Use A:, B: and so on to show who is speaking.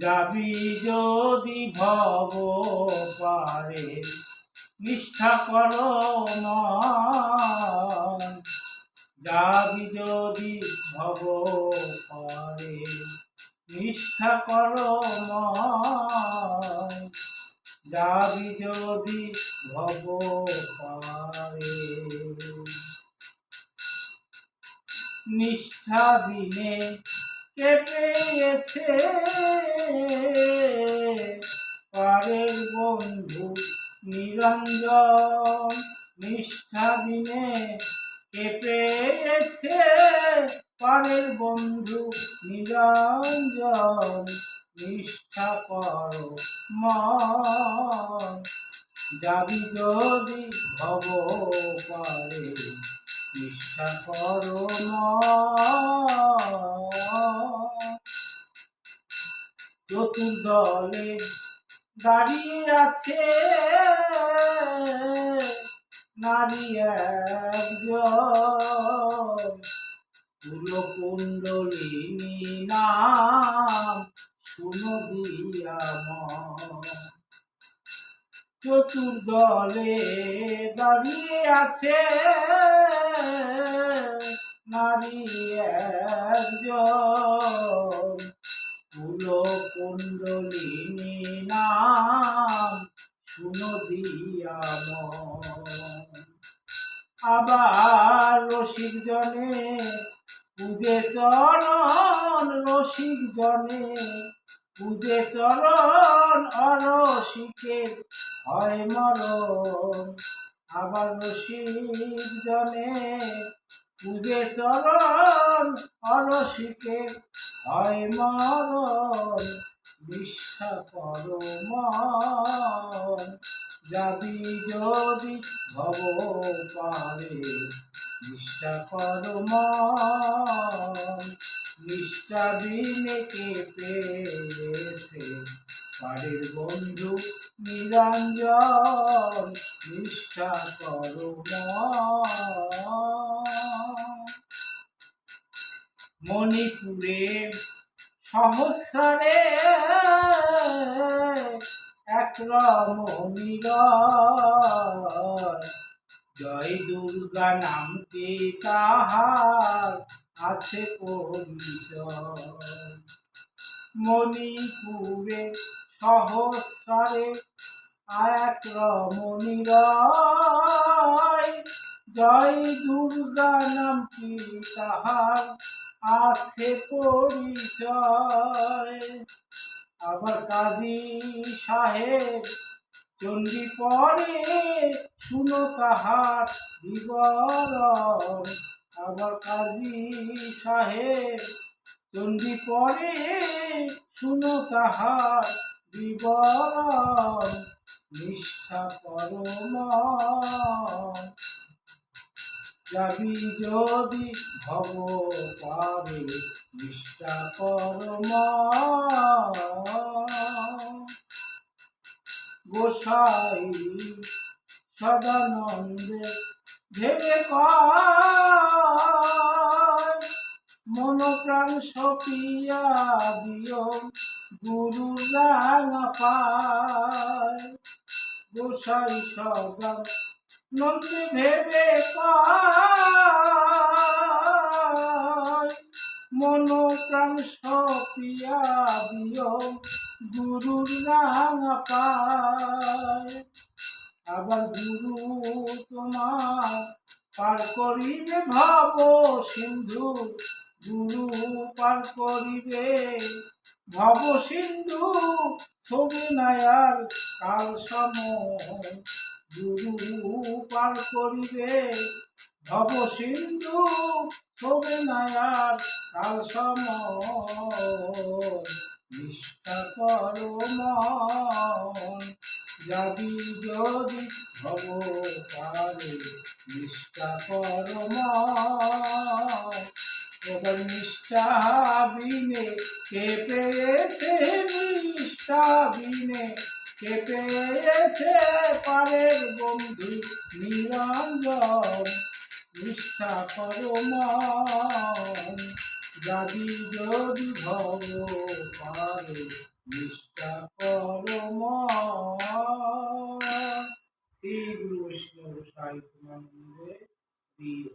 A: যাবি যদি ভব পারে, নিষ্ঠা কর। যাবি যদি ভব পারে, নিষ্ঠা কর। যাবি যদি ভব পারে নিষ্ঠা দিনে কে পেয়েছে? পারের বন্ধু নিরঞ্জন, নিষ্ঠা দিনে কে পেয়েছে? পারের বন্ধু নিরঞ্জন, নিষ্ঠা করো মন। যাবি যদি ভব পারে নিষ্ঠা করো। চতুর্দলে দাঁড়িয়ে আছে নারী একজন কুলকুণ্ডলিনী নাম চতুর্দলে দাঁড়িয়ে আছে। নারী একজন। ফুল কুণ্ডলিনী নাম শুনো দিয়া আবার রসিক জনে, পূজে চরণ রসিক জনে পূজে চরণ অরসিকের হয় মরণ। আবার রসিক জনে পূজে চরণ অরসিকের হয় মরণ। নিষ্ঠা করো যাবি যদি ভব পারে, নিষ্ঠা করো মন। নিষ্ঠা বিনে কে পেয়েছে পারের বন্ধু নিরঞ্জন, নিষ্ঠা মণিপুরে সহস্রে এক রমণীর জয় দুর্গা নামটি তাহার আছে মণিপুরে সহস্রে এক রমণীর জয় দুর্গা নামটি তাহার আছে পরিচয়। আবার কাজী সাহেব চণ্ডী পরে শুনো তাহার বিবরণ। আবার কাজী সাহেব চণ্ডী পরে শুনো তাহার বিবরণ, নিষ্ঠা করো যাবি যদি ভব পারে নিষ্ঠা কর্ম গোসাই সদানন্দে ভেবে মন প্রাণ সপিয়া দিও, গুরু রাঙা পায়। গোসাই সদা নন্দে ভেবে মন প্রাণ সপিয়া দিও গুরুর রাঙা পায়। আবার গুরু তোমার পার করিবে ভাব সিন্ধু। গুরু পার করিবে ভব সিন্ধু, ছবি নায়ার কাল সময়। গুরু পার করিবে ভব সিন্ধু, ছবি নায়ার কাল সময়। নিষ্ঠা করো মন যাবি যদি ভব পারে নিষ্ঠা পরম নিষ্ঠা বিনে কে নিষ্ঠা বিনে? কে পারের বন্ধু নিরঞ্জন? নিষ্ঠা পরম যাবি যদি ভব পারে নিষ্ঠা পরম 5 1 the